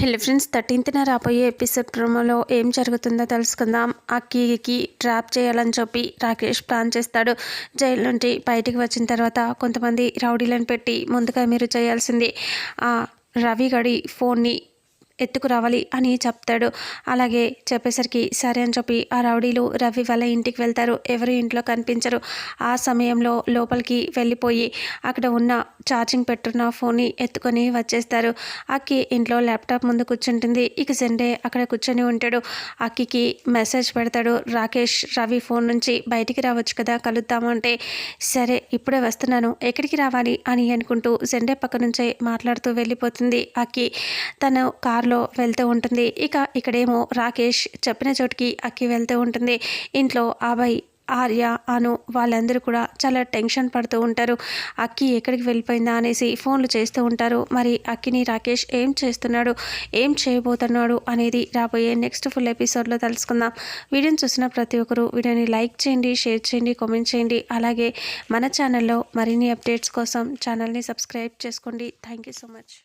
Hello friends థర్టీన్త్న రాబోయే episode ప్రోమోలో ఏం జరుగుతుందో తెలుసుకుందాం. అక్కీకి ట్రాప్ చేయాలని చెప్పి రాకేష్ ప్లాన్ చేస్తాడు. జైలు నుండి బయటికి వచ్చిన తర్వాత కొంతమంది రౌడీలను పెట్టి ముందుగా మీరు చేయాల్సింది ఆ రవి గడి ఫోన్ని ఎత్తుకురావాలి అని చెప్తాడు. అలాగే చెప్పేసరికి సరే అని చెప్పి ఆ రౌడీలు రవి వాళ్ళ ఇంటికి వెళ్తారు. ఎవరు ఇంట్లో కనిపించరు. ఆ సమయంలో లోపలికి వెళ్ళిపోయి అక్కడ ఉన్న ఛార్జింగ్ పెట్టున్న ఫోన్ని ఎత్తుకొని వచ్చేస్తారు. అక్కి ఇంట్లో ల్యాప్టాప్ ముందు కూర్చుంటుంది. ఇక సండే అక్కడ కూర్చొని ఉంటాడు. అక్కికి మెసేజ్ పెడతాడు. రాకేష్ రవి ఫోన్ నుంచి బయటికి రావచ్చు కదా కలుద్దామంటే సరే ఇప్పుడే వస్తున్నాను. ఎక్కడికి రావాలి? అని అనుకుంటూ సండే పక్క నుంచే మాట్లాడుతూ వెళ్ళిపోతుంది అక్కి. తను కారు లో వెళ్తూ ఉంటుంది. ఇక ఇక్కడేమో రాకేష్ చెప్పిన చోటుకి అక్కి వెళ్తూ ఉంటుంది. ఇంట్లో అభయ్ ఆర్య అను వాళ్ళందరూ కూడా చాలా టెన్షన్ పడుతూ ఉంటారు. అక్కి ఎక్కడికి వెళ్ళిపోయిందా అనేసి ఫోన్లు చేస్తూ ఉంటారు. మరి అక్కిని రాకేష్ ఏం చేస్తున్నాడు? ఏం చేయబోతున్నాడు అనేది రాబోయే నెక్స్ట్ ఫుల్ ఎపిసోడ్లో తెలుసుకుందాం. వీడియోని చూసిన ప్రతి ఒక్కరు వీడియోని లైక్ చేయండి షేర్ చేయండి కామెంట్ చేయండి. అలాగే మన ఛానల్లో మరిన్ని అప్డేట్స్ కోసం ఛానల్ని సబ్స్క్రైబ్ చేసుకోండి. Thank you so much.